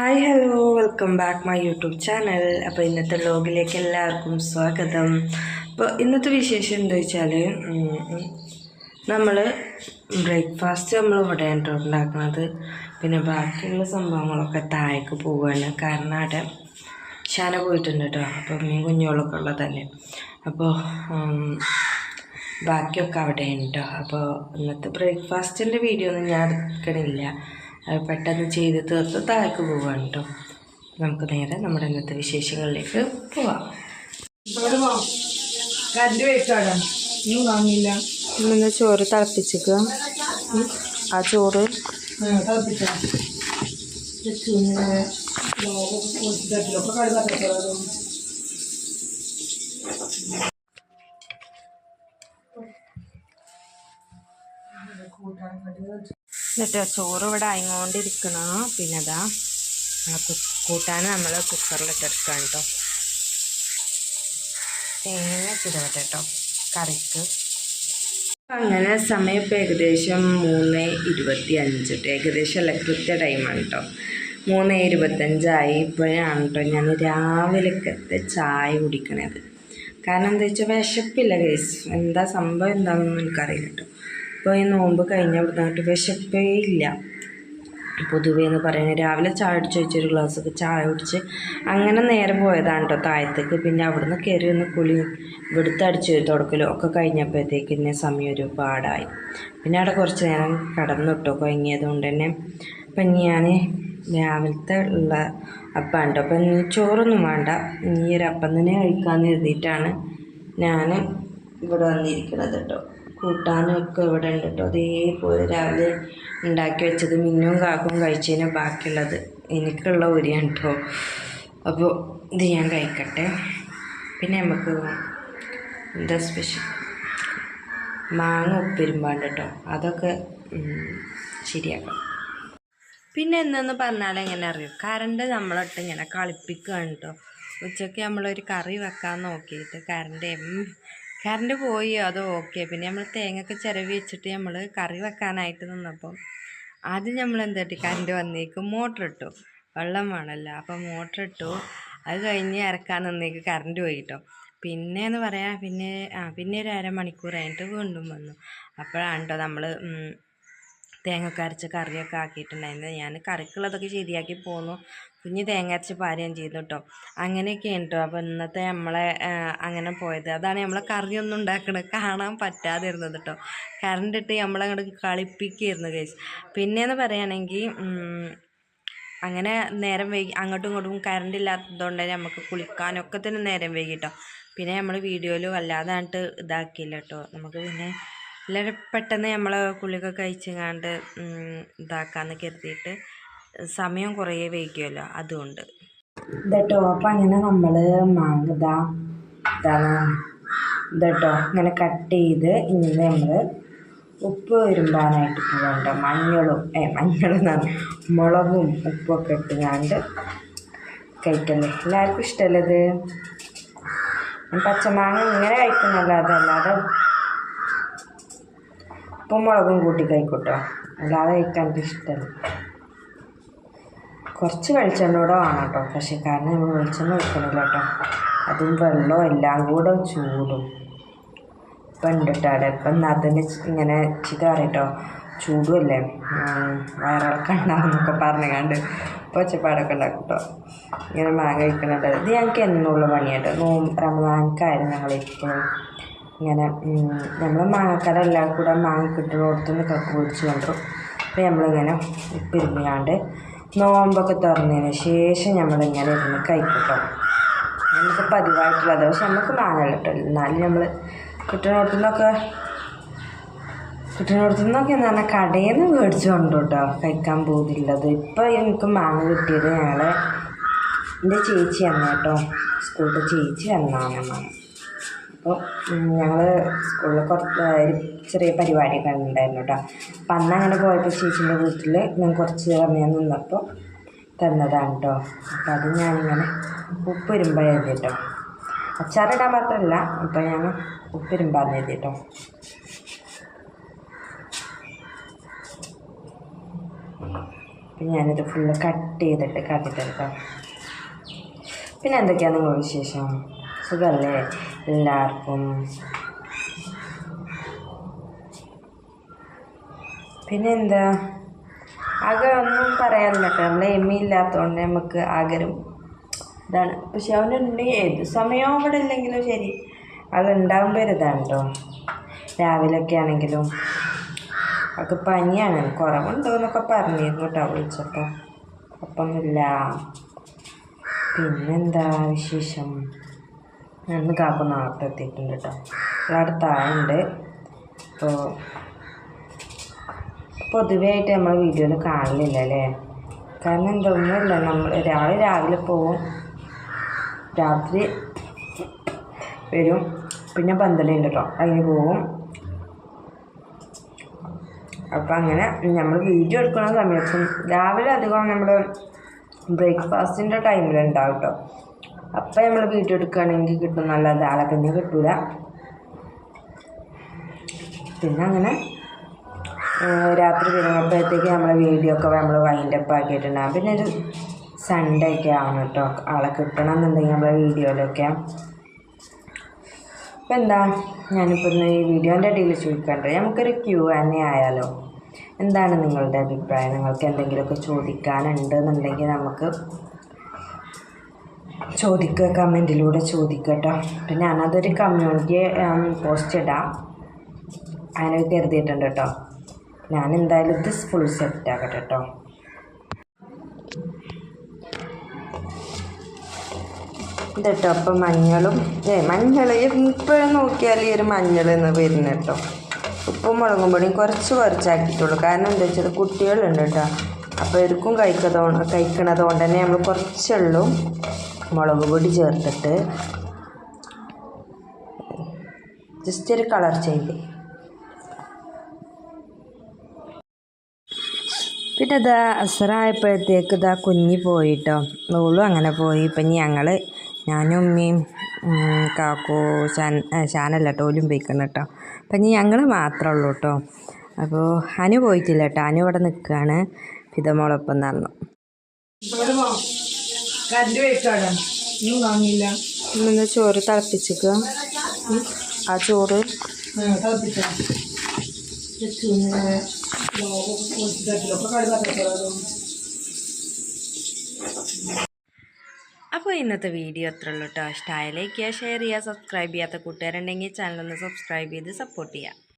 Hi hello welcome back my YouTube channel അപ്പോൾ ഇന്നത്തെ വ്ലോഗിലേക്ക് എല്ലാവർക്കും സ്വാഗതം. അപ്പോൾ ഇന്നത്തെ വിശേഷം എന്താ വെച്ചാൽ നമ്മൾ ബ്രേക്ക്ഫാസ്റ്റ് നമ്മൾ ഇവിടെ കേട്ടോ ഉണ്ടാക്കുന്നത്. പിന്നെ ബാക്കിയുള്ള സംഭവങ്ങളൊക്കെ താഴേക്ക് പോവുകയാണ് കാരണം അവിടെ ശാന പോയിട്ടുണ്ട് കേട്ടോ അപ്പം മീൻ കുഞ്ഞോളൊക്കെ ഉള്ളതല്ലേ അപ്പോൾ ബാക്കിയൊക്കെ അവിടെ ഉണ്ടോ അപ്പോൾ ഇന്നത്തെ ബ്രേക്ക്ഫാസ്റ്റിന്റെ വീഡിയോ ഒന്നും ഞാൻ എടുക്കണില്ല. അത് പെട്ടെന്ന് ചെയ്ത് തീർത്ത് താഴേക്ക് പോവാണ് കേട്ടോ നമുക്ക് നേരെ നമ്മുടെ ഇന്നത്തെ വിശേഷങ്ങളിലേക്ക് പോവാം. ഒന്നും വാങ്ങില്ല ഇന്ന് ചോറ് തിളപ്പിച്ചിക്കുക. ആ ചോറ്. തിളപ്പിച്ചാ? എന്നിട്ട് ചോറ് ഇവിടെ അയങ്ങോണ്ടിരിക്കണ പിന്നെ അതാ കൂട്ടാൻ നമ്മൾ കുക്കറിലിട്ടെടുക്കാം കേട്ടോ തേങ്ങ ചിതവട്ടെ കേട്ടോ കറിക്ക്. അങ്ങനെ സമയം ഇപ്പോൾ ഏകദേശം മൂന്ന് ഇരുപത്തി അഞ്ച് ഏകദേശം അല്ല കൃത്യ ടൈമാണ് കേട്ടോ മൂന്ന് ഇരുപത്തഞ്ചായി ഇപ്പോഴാണ് കേട്ടോ ഞാൻ രാവിലെക്കത്തെ ചായ കുടിക്കണത്. കാരണം എന്താ വെച്ചാൽ വിശപ്പില്ല കേസ് എന്താ സംഭവം എന്താണെന്നൊന്നും എനിക്കറിയില്ല കേട്ടോ ഇപ്പോൾ ഈ നോമ്പ് കഴിഞ്ഞ അവിടുന്ന് വിശപ്പേ ഇല്ല. പൊതുവേ എന്ന് പറയുന്നത് രാവിലെ ചായ അടിച്ച് വെച്ചൊരു ഗ്ലാസ്സൊക്കെ ചായ കുടിച്ച് അങ്ങനെ നേരെ പോയതാണ് കേട്ടോ താഴത്തേക്ക്. പിന്നെ അവിടുന്ന് കയറി ഒന്ന് കുളിയും ഇവിടുത്തെ അടിച്ച് തുടക്കലും ഒക്കെ കഴിഞ്ഞപ്പോഴത്തേക്ക് പിന്നെ സമയം ഒരു പാടായി. പിന്നെ അവിടെ കുറച്ച് നേരം കടന്നു കേട്ടോ കൊണ്ട് തന്നെ. അപ്പം ഞാൻ രാവിലത്തെ ഉള്ള അപ്പം ഉണ്ടോ അപ്പം ഇനി ചോറൊന്നും വേണ്ട. ഈ ഒരു അപ്പം തന്നെ കഴിക്കാമെന്ന് എഴുതിയിട്ടാണ് ഞാൻ ഇവിടെ വന്നിരിക്കുന്നത് കേട്ടോ കൂട്ടാനൊക്കെ ഇവിടെ ഉണ്ട് കേട്ടോ അതേപോലെ രാവിലെ ഉണ്ടാക്കി വെച്ചത് മിന്നും കാക്കും കഴിച്ചതിന് ബാക്കിയുള്ളത് എനിക്കുള്ള ഉരിയാണ് കേട്ടോ അപ്പോൾ ഇത് ഞാൻ കഴിക്കട്ടെ. പിന്നെ നമുക്ക് എന്താ സ്പെഷ്യൽ മാങ്ങ ഉപ്പിരുമ്പാണ്ട് കേട്ടോ അതൊക്കെ ശരിയാക്കാം. പിന്നെ എന്തെന്ന് പറഞ്ഞാൽ എങ്ങനെ അറിയും? കറണ്ട് നമ്മളിട്ട് ഇങ്ങനെ കളിപ്പിക്കുകയാണ് കേട്ടോ ഉച്ചയ്ക്ക് നമ്മളൊരു കറി വെക്കാൻ നോക്കിയിട്ട് കറണ്ട് ഉം, കറണ്ട് പോയി അത് ഓക്കെ പിന്നെ നമ്മൾ തേങ്ങയൊക്കെ ചിരവി വെച്ചിട്ട് നമ്മൾ കറി വെക്കാനായിട്ട് നിന്നപ്പം ആദ്യം നമ്മൾ എന്താ പറ്റി കറണ്ട് വന്നേക്ക്. മോട്ടർ ഇട്ടു. വെള്ളം വേണമല്ലോ. അപ്പം മോട്ടർ ഇട്ടു. അത് കഴിഞ്ഞ് ഇറക്കാൻ നിന്നേക്ക് കറണ്ട് പോയി കേട്ടോ. പിന്നെ എന്ന് പറയാം പിന്നെ ആ പിന്നെ ഒരു അരമണിക്കൂർ കഴിഞ്ഞിട്ട് വീണ്ടും വന്നു. അപ്പോഴാണ് കേട്ടോ നമ്മൾ തേങ്ങയൊക്കെ അരച്ച് കറിയൊക്കെ ആക്കിയിട്ടുണ്ടായിരുന്നത് ഞാൻ കറിക്കുള്ളതൊക്കെ ശരിയാക്കി പോന്നു. കുഞ്ഞ് തേങ്ങ അരച്ച് പാചകം ചെയ്തു കേട്ടോ അങ്ങനെയൊക്കെയാണ് കേട്ടോ അപ്പോൾ ഇന്നത്തെ നമ്മളെ അങ്ങനെ പോയത്. അതാണ് നമ്മളെ കറിയൊന്നും ഉണ്ടാക്കണത്. കാണാൻ പറ്റാതിരുന്നത് കേട്ടോ കറണ്ട് ഇട്ട് നമ്മളങ്ങോട്ട് കളിപ്പിക്കുകയായിരുന്നു കേസ് പിന്നെയെന്ന് പറയുകയാണെങ്കിൽ അങ്ങനെ നേരം വൈകി അങ്ങോട്ടും ഇങ്ങോട്ടും കറണ്ട് ഇല്ലാത്തതുകൊണ്ട് നമുക്ക് കുളിക്കാനൊക്കെ തന്നെ നേരം വൈകി കേട്ടോ പിന്നെ നമ്മൾ വീഡിയോയിൽ വല്ലാതായിട്ട് ഇതാക്കിയില്ല കേട്ടോ നമുക്ക് പിന്നെ എല്ലാവരും പെട്ടെന്ന് നമ്മൾ കുളിയൊക്കെ കഴിച്ചങ്ങാണ്ട് ഇതാക്കാന്ന് കരുതിയിട്ട് സമയം കുറേ വൈകിയല്ലോ അതുകൊണ്ട്. ഇതട്ടോ അപ്പം അങ്ങനെ നമ്മൾ മാങ്ങ ഇതാ ഇതാണ് ഇങ്ങനെ കട്ട് ചെയ്ത് ഇങ്ങനെ നമ്മൾ ഉപ്പ് വരുമ്പാനായിട്ട് പോകണ്ട മഞ്ഞളും ഏ മഞ്ഞളും മുളകും ഉപ്പൊക്കെ ഇട്ടുകാണ്ട് കഴിക്കല്ലേ എല്ലാവർക്കും ഇഷ്ടമല്ലത് പച്ചമാങ്ങ ഇങ്ങനെ കഴിക്കുന്നല്ലോ അതല്ലാതെ ഉപ്പും മുളകും കൂട്ടി കഴിക്കൂട്ടോ. അല്ലാതെ കഴിക്കാൻ എനിക്ക് ഇഷ്ടമല്ല കുറച്ച് വെളിച്ചെണ്ണ വേണം കേട്ടോ പക്ഷേ കാരണം നമ്മൾ വെളിച്ചെണ്ണ വെക്കണില്ല കേട്ടോ. അതും വെള്ളവും എല്ലാം കൂടെ ചൂടും. ഇപ്പം ഉണ്ട് കേട്ടോ അവിടെ ഇപ്പം അതിന് ഇങ്ങനെ ചിത പറയട്ടോ ചൂടുമല്ലേ? വയറിളക്കം ഉണ്ടാവുന്നൊക്കെ പറഞ്ഞുകൊണ്ട് ഇപ്പോൾ ഒച്ചപ്പാടൊക്കെ ഉണ്ടാക്കും കേട്ടോ ഇങ്ങനെ മാങ്ങ കഴിക്കുന്നുണ്ട് ഇത് ഞങ്ങൾക്ക് എന്നുള്ള പണിയാട്ടോ. നോമ്പ് റമദാനക്കായിരുന്നു ഞങ്ങളിപ്പോഴും ഇങ്ങനെ നമ്മൾ മാങ്ങക്കട എല്ലാം കൂടെ മാങ്ങ കിട്ടുന്നിടത്തുനിന്ന് കക്ക് പിടിച്ച് കൊണ്ടുവരും. അപ്പോൾ നമ്മളിങ്ങനെ ഉപ്പിരുമ്പിയാണ്ട് നോമ്പൊക്കെ തുറന്നതിന് ശേഷം നമ്മളിങ്ങനെ ഇരുന്ന് കഴിക്കട്ടോ നമുക്ക് പതിവായിട്ടുള്ളത് പക്ഷെ നമുക്ക് മാങ്ങ കിട്ടും. എന്നാലും നമ്മൾ കിട്ടുന്നിടത്തു നിന്നൊക്കെ കിട്ടുന്നിടത്തു നിന്നൊക്കെ എന്ന് പറഞ്ഞാൽ കടയിൽ നിന്ന് മേടിച്ചു കൊണ്ടു കേട്ടോ കഴിക്കാൻ പോകുന്നുള്ളത് ഇപ്പോൾ എനിക്ക് മാങ്ങ കിട്ടിയത് ഞങ്ങൾ എന്റെ ചേച്ചി തന്നെ കേട്ടോ സ്കൂളിൽ ചേച്ചി തന്നാണ് മാങ്ങ അപ്പോൾ ഞങ്ങൾ സ്കൂളിൽ കുറച്ച് ഒരു ചെറിയ പരിപാടിയൊക്കെ ഉണ്ടായിരുന്നു കേട്ടോ. അപ്പം അന്ന് അങ്ങനെ പോയപ്പോൾ ചേച്ചീന്റെ വീട്ടിൽ ഞാൻ കുറച്ച് സമയം നിന്നപ്പോൾ തന്നതാണ് കേട്ടോ. അപ്പം അത് ഞാനിങ്ങനെ ഉപ്പിരുമ്പ എഴുതി കേട്ടോ. അച്ചാറിടാൻ മാത്രമല്ല അപ്പം ഞാൻ ഉപ്പുരുമ്പാന്ന് എഴുതി കേട്ടോ. അപ്പം ഞാനിത് ഫുള്ള് കട്ട് ചെയ്തിട്ട് കാട്ടിത്തരട്ടോ പിന്നെ എന്തൊക്കെയാണ് നിങ്ങളുടെ വിശേഷം? സുഖമല്ലേ? എല്ലാവർക്കും. പിന്നെന്താ? ആകെ ഒന്നും പറയാനില്ല നമ്മൾ ഇല്ലാത്തതുകൊണ്ട് നമുക്ക് ആകരും ഇതാണ്. പക്ഷെ അവനുണ്ട്. ഏത് സമയവും അവിടെ ഇല്ലെങ്കിലും ശരി. അതുണ്ടാകുമ്പോൾ ഒരു ഇതാണ് കേട്ടോ. രാവിലെയൊക്കെ ആണെങ്കിലും അത് പനിയാണ്. കുറവുണ്ടോ എന്നൊക്കെ പറഞ്ഞിരുന്നു കേട്ടോ വിളിച്ചപ്പോൾ കുഴപ്പമൊന്നുമില്ല പിന്നെന്താ വിശേഷം? അന്ന് കാക്ക നാളത്തെ എത്തിയിട്ടുണ്ട് കേട്ടോ. അവിടെ താഴുണ്ട് അപ്പോൾ പൊതുവെയായിട്ട് നമ്മൾ വീഡിയോയിൽ കാണലില്ല അല്ലേ? കാരണം എന്തൊന്നുമില്ല നമ്മൾ ഒരാൾ രാവിലെ പോവും. രാത്രി വരും. പിന്നെ പന്തലുണ്ട് കേട്ടോ. അതിന് പോവും. അപ്പം അങ്ങനെ നമ്മൾ വീഡിയോ എടുക്കുന്ന സമയത്തും രാവിലെ അധികം നമ്മൾ ബ്രേക്ക്ഫാസ്റ്റിന്റെ ടൈമിലുണ്ടാവും കേട്ടോ. അപ്പം നമ്മൾ വീട്ടിൽ എടുക്കുകയാണെങ്കിൽ കിട്ടും. നല്ല ആളെ പിന്നെ കിട്ടൂല. പിന്നെ അങ്ങനെ രാത്രി വരുമ്പോഴത്തേക്ക് നമ്മളെ വീഡിയോ ഒക്കെ നമ്മൾ വൈൻഡ് അപ്പ് ആക്കിയിട്ടുണ്ടാകും പിന്നെ ഒരു സൺഡേ ഒക്കെ ആവണം കേട്ടോ ആളെ കിട്ടണം എന്നുണ്ടെങ്കിൽ നമ്മളെ വീഡിയോയിലൊക്കെ അപ്പം എന്താ? ഞാനിപ്പോൾ ഈ വീഡിയോന്റെ ഇടയിൽ ചോദിക്കണ്ടേ. നമുക്കൊരു ക്യൂ തന്നെ ആയാലോ? എന്താണ് നിങ്ങളുടെ അഭിപ്രായം? നിങ്ങൾക്ക് എന്തെങ്കിലുമൊക്കെ ചോദിക്കാനുണ്ട് എന്നുണ്ടെങ്കിൽ നമുക്ക് ചോദിക്കുക കമന്റിലൂടെ ചോദിക്കട്ടോ. അപ്പം ഞാനതൊരു കമ്മ്യൂണിറ്റി പോസ്റ്റ് ഇടാം. അങ്ങനെ കരുതിയിട്ടുണ്ട് കേട്ടോ. ഞാൻ എന്തായാലും ഇത് ഫുൾ സെറ്റ് ആക്കട്ടെ കേട്ടോ. ഇത് കേട്ടോ അപ്പം മഞ്ഞളും ഏ മഞ്ഞൾ ഇപ്പോഴും നോക്കിയാൽ ഈ ഒരു മഞ്ഞൾ എന്ന് വരുന്നത് കേട്ടോ. ഉപ്പും മുളകും പൊടിയും കുറച്ച് കുറച്ചാക്കിയിട്ടുള്ളൂ കാരണം എന്താ വെച്ചാൽ കുട്ടികളുണ്ട് കേട്ടോ. അപ്പോൾ ഇവർക്കും കഴിക്കതോ കഴിക്കണതുകൊണ്ട് തന്നെ നമ്മൾ കുറച്ചുള്ളൂ മുളക് പൊടി ചേർത്തിട്ട് ജസ്റ്റ് ഒരു കളർ ചെയ്ത് പിന്നെ ഇതാ അസറായപ്പോഴത്തേക്ക് ഇതാ കുഞ്ഞി പോയിട്ടോ. ഓളും അങ്ങനെ പോയി. ഇപ്പം ഞങ്ങൾ ഞാനും ഉമ്മയും കാക്കോ കാക്കു ഷാൻ ടോലും പോയിക്കണം കേട്ടോ. അപ്പം ഞങ്ങൾ മാത്രമേ ഉള്ളൂ കേട്ടോ. അപ്പോൾ അനു പോയിട്ടില്ല കേട്ടോ. അനു ഇവിടെ നിൽക്കുകയാണ്. പിതമോളൊപ്പം നടന്നു. ഒന്നും വാങ്ങിയില്ല ഇന്ന് ചോറ് തിളപ്പിച്ചിക്ക ആ ചോറ്. അപ്പോൾ ഇന്നത്തെ വീഡിയോ അത്ര ഉള്ളൂ കേട്ടോ. ഇഷ്ടമായ ലൈക്ക് ചെയ്യുക ഷെയർ ചെയ്യുക സബ്സ്ക്രൈബ് ചെയ്യാത്ത കൂട്ടുകാരുണ്ടെങ്കിൽ ചാനലൊന്ന് ഒന്ന് സബ്സ്ക്രൈബ് ചെയ്ത് സപ്പോർട്ട് ചെയ്യുക.